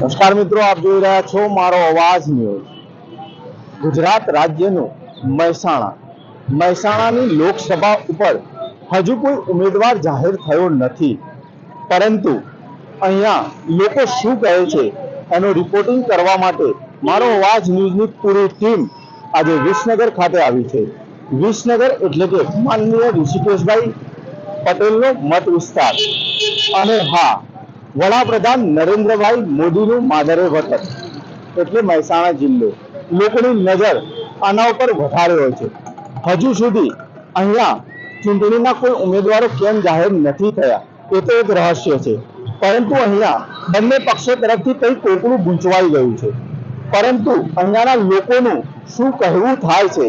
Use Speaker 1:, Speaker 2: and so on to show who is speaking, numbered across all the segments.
Speaker 1: નમસ્કાર મિત્રો, આપ જોઈ રહ્યા છો મારો અવાજ ન્યૂઝ. ગુજરાત રાજ્યનું મહેસાણા. મહેસાણાની લોકસભા ઉપર હજુ કોઈ ઉમેદવાર જાહેર થયો નથી. પરંતુ અહીંયા લોકો શું કહે છે એનું રિપોર્ટિંગ કરવા માટે મારો અવાજ ન્યૂઝની પૂરી ટીમ આજે વિસનગર ખાતે આવી છે. વિસનગર એટલે કે માનનીય ઋષિકેશભાઈ પટેલનો મત વિસ્તાર. અને હા વડાપ્રધાન નરેન્દ્રભાઈ મોદીનું માદરે વતન, એટલે મહેસાણા જિલ્લો. લોકોની નજર આના ઉપર વધારે હોય છે. હજુ સુધી અહીંયા ચૂંટણીના કોઈ ઉમેદવારો કેમ જાહેર નથી થયા, એ તો એક રહસ્ય છે. પરંતુ અહીંયા બંને પક્ષો તરફથી કંઈ કોકડું ગૂંચવાઈ ગયું છે. પરંતુ અહીંયાના લોકોનું શું કહેવું થાય છે?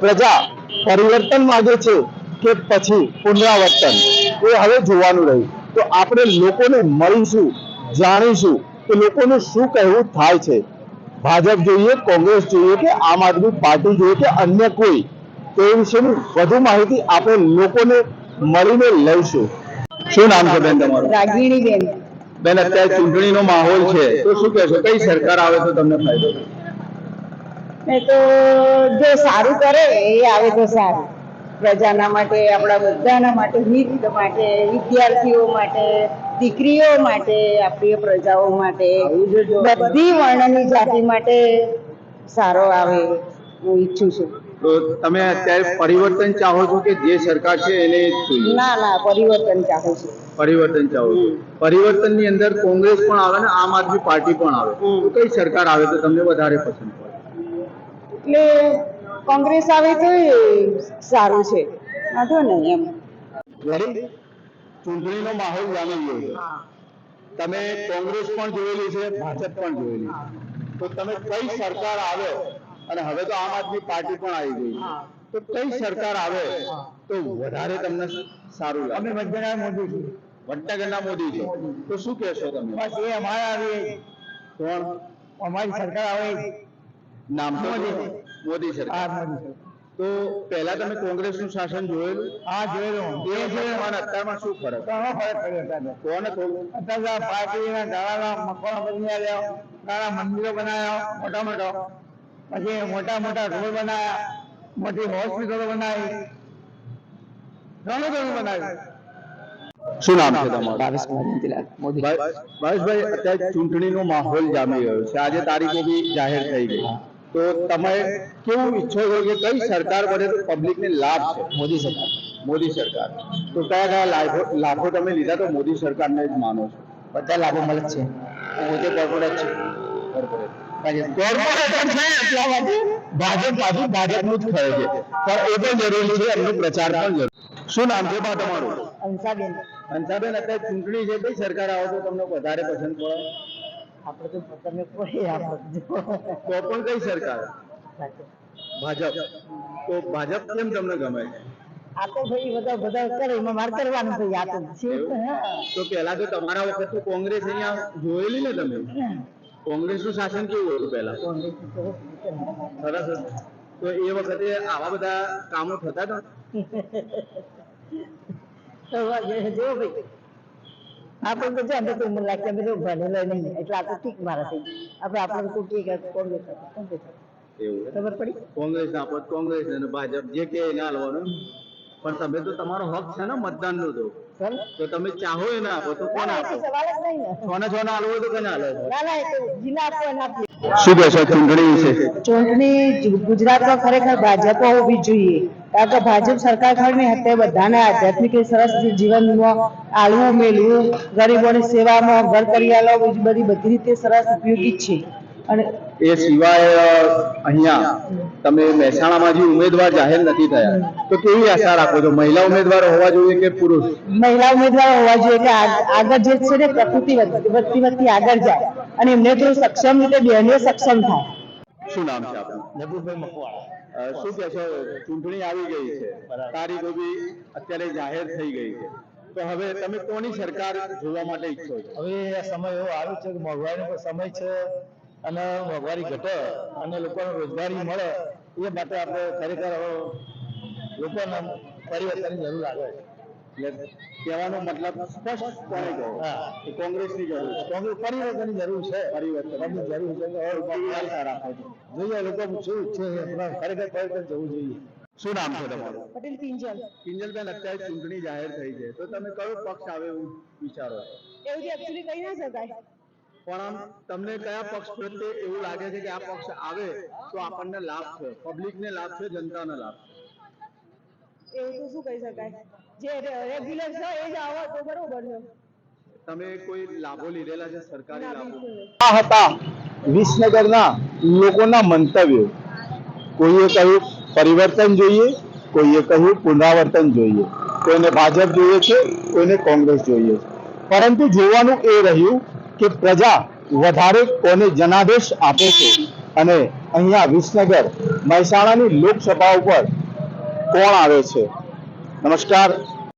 Speaker 1: પ્રજા પરિવર્તન માંગે છે કે પછી પુનરાવર્તન? એ હવે જોવાનું રહ્યું. તો આપણે લોકોને મળીશું જાણીશું કે લોકોનું શું કહેવું થાય છે. ભાજપ જોઈએ કોંગ્રેસ જોઈએ કે આમ આદમી પાર્ટી જોઈએ કે અન્ય કોઈ. તે વિશેની વધુ માહિતી આપણે લોકોને મળીને લઈશું. શું નામ છે બેન તમારું?
Speaker 2: રાગીણી બેન.
Speaker 1: બેન અત્યારે ચૂંટણીનો માહોલ છે. તો શું કહેશો કઈ સરકાર આવે તો તમને ફાયદો?
Speaker 2: તો જો સારું કરે એ આવે તો સારું. પ્રજાના માટે આપણા બધાના માટે હિત માટે વિદ્યાર્થીઓ માટે દીકરીઓ માટે આપણી પ્રજાઓ માટે બધી વર્ણની જાતિ માટે સારો આવે હું ઈચ્છું છું.
Speaker 1: તો તમે અત્યારે પરિવર્તન ચાહો છો કે જે સરકાર છે એને
Speaker 2: ના ના પરિવર્તન ચાહું છું.
Speaker 1: પરિવર્તન ચાહો છો? પરિવર્તનની અંદર કોંગ્રેસ પણ આવે ને આમ આદમી પાર્ટી પણ આવે. તો કઈ સરકાર આવે તો તમને વધારે પસંદ પડે?
Speaker 2: એટલે કોંગ્રેસ આવે તો સારું છે. વાંધો નહીં એમ.
Speaker 1: ચૂંટણીનો માહોલ જામી ગયો છે. તમે કોંગ્રેસ પણ જોયેલી છે ભાજપ પણ જોયેલી તો તમે કઈ સરકાર આવે અને હવે તો આમ આદમી પાર્ટી પણ આવી ગઈ તો કઈ સરકાર આવે તો વધારે તમને સારું લાગે.
Speaker 3: અમે બધા મોદી છીએ.
Speaker 1: વટ્ટાગરના મોદી છે. તો શું કહેશો તમે?
Speaker 3: બસ એ અમારા આવે
Speaker 1: કોણ?
Speaker 3: અમારી સરકાર આવે.
Speaker 1: નામ તો
Speaker 3: મોદી.
Speaker 1: સરકાર. તો પહેલા તમે કોંગ્રેસનું શાસન જોયેલું?
Speaker 3: હા જોયેલું
Speaker 1: એ છે અત્યારમાં શું ફરક?
Speaker 3: ઘણો ફરક પડ્યો
Speaker 1: કોને
Speaker 3: અત્યારે પાર્ટીના ગાળાના મકાનો બની આવ્યા ગાળા મંદિરો બનાવ્યા મોટા મોટા. પછી મોટા મોટા રોડ બનાવ્યા મોટી હોસ્પિટલો બનાવી. ઘણું ઘણું બનાવ્યું.
Speaker 1: શું નામ છે તમારું? ભાવેશભાઈ અત્યારે ચૂંટણીનો માહોલ જામી ગયો છે. આજે તારીખો બી જાહેર થઈ ગઈ. તો તમે કેવું ઈચ્છો છો કે કઈ સરકાર બને તો પબ્લિકને લાભ છે?
Speaker 2: મોદી સરકાર.
Speaker 1: મોદી સરકાર. તો કયા કયા લાભો લાભો તમે લીધા તો મોદી સરકારને જ માનો છો?
Speaker 2: બધા લાભો મળે છે.
Speaker 1: પોતે કોર્પોરેટ છે. કોર્પોરેટર છે એટલા માટે. ભાજપ પાછું ભાજપનું જ ખરે છે. પણ એ પણ જરૂરી છે એમનો પ્રચાર પણ જરૂરી શું નામ છે બા તમારું?
Speaker 2: અંસાબેન
Speaker 1: હંસાબેન અત્યારે ચૂંટણી છે કઈ સરકાર આવે તો તમને વધારે પસંદ પડે?
Speaker 2: આપણે તો તમે કોઈ
Speaker 1: તો પણ કઈ સરકાર? ભાજપ. તો ભાજપ કેમ તમને ગમે?
Speaker 2: આ તો ભાઈ બધા બધા કરે એમાં માર કરવાનું ભાઈ આ તો છે.
Speaker 1: તો પેલા તો તમારા વખત તો કોંગ્રેસ અહીંયા જોયેલી ને તમે? કોંગ્રેસનું શાસન કેવું હતું પહેલા?
Speaker 2: કોંગ્રેસ
Speaker 1: સરસ. તો એ વખતે આવા બધા કામો થતા હતા?
Speaker 2: જો ભાઈ. આપણે તો જાણે તો ઉંમર લાગે અમે તો ભણેલા નહીં. એટલે આ તો ઠીક મારા થઈ આપણે આપણે કોઈ ઠીક કોંગ્રેસ કોંગ્રેસ
Speaker 1: એવું
Speaker 2: ખબર પડી?
Speaker 1: કોંગ્રેસ ના કોંગ્રેસ અને ભાજપ જે કે એને હાલવાનું પણ તમે તો તમારો હક છે ને મતદાન નો તો તો તમે ચાહો આપો કોને
Speaker 2: ના,
Speaker 1: આપો?
Speaker 2: એ તો સવાલ જ નહીં ને.
Speaker 1: સોને સોને હાલવો તો કોને હાલે?
Speaker 2: ના ના એ તો જીના આપો એને આપીએ
Speaker 1: શું કહેશો ચૂંટણી વિશે?
Speaker 2: ચૂંટણી ગુજરાતમાં ખરેખર ભાજપ હોવી જોઈએ. કારણ કે ભાજપ સરકાર ખરી ને બધાને આધ્યાત્મિક સરસ જીવનમાં આળવું મેળવું ગરીબોની સેવામાં ઘર કરિયાલો બીજી બધી બધી રીતે સરસ ઉપયોગી છે. અને
Speaker 1: એ સિવાય અહીંયા તમે મહેસાણામાં જે ઉમેદવાર જાહેર નથી થયા તો કેવી આશા રાખો છો? મહિલા ઉમેદવાર હોવા જોઈએ કે પુરુષ?
Speaker 2: મહિલા ઉમેદવાર હોવા જોઈએ કે આગ- આગળ જે છે ને પ્રકૃતિ વધતી વધતી વધતી આગળ જાય. અને એમને તો સક્ષમ રીતે બહેનો સક્ષમ થાય.
Speaker 1: શું નામ છે આપનું?
Speaker 3: નબુભાઈ મકવાણા.
Speaker 1: અ, કે છો? ચૂંટણી આવી ગઈ છે. તારીખો બી અત્યારે જાહેર થઈ ગઈ છે. તો હવે તમે કોની સરકાર જોવા માટે ઈચ્છો છો?
Speaker 3: હવે સમય એવો આવ્યો છે કે મોંઘવારીનો સમય છે અને મોંઘવારી ઘટે અને લોકોને રોજગારી મળે એ માટે આપણે ખરેખર લોકોને પરિવર્તનની જરૂર લાગે છે.
Speaker 1: એટલે કહેવાનો મતલબ સ્પષ્ટપણે કહો કે કોંગ્રેસની જરૂર છે. કોંગ્રેસ પરિવર્તનની જરૂર છે. પરિવર્તનની જરૂર છે. જોઈએ લોકો શું છે? ખરેખર પરિવર્તન જવું જોઈએ. શું નામ છે તમારું?
Speaker 2: પટેલ કિંજલ.
Speaker 1: કિંજલબેન અત્યારે ચૂંટણી જાહેર થઈ છે. તો તમે કયો પક્ષ આવે એવું વિચારો?
Speaker 2: એવું એકચ્યુઅલી કહી ના શકાય.
Speaker 1: પણ આમ તમને કયા પક્ષ પ્રત્યે એવું લાગે છે કે આ પક્ષ આવે તો આપણને લાભ છે પબ્લિકને લાભ છે જનતાને લાભ છે
Speaker 2: એવું તો શું કહી શકાય? જે રેગ્યુલર છે એ જ આવો તો બરોબર છે.
Speaker 1: તમે કોઈ લાભો લીધેલા છે સરકારી લાભો? આ હતા વિસનગરના લોકોના મંતવ્યો. કોઈએ કહ્યું પરિવર્તન જોઈએ કોઈએ કહ્યું પુનરાવર્તન જોઈએ. કોઈને ભાજપ જોઈએ છે કોઈને કોંગ્રેસ જોઈએ છે. પરંતુ જોવાનું એ રહ્યું કે પ્રજા વધારે કોને જનાદેશ આપે છે? અને અહીંયા વિસનગર મહેસાણાની લોકસભા ઉપર કોણ આવે છે? નમસ્કાર.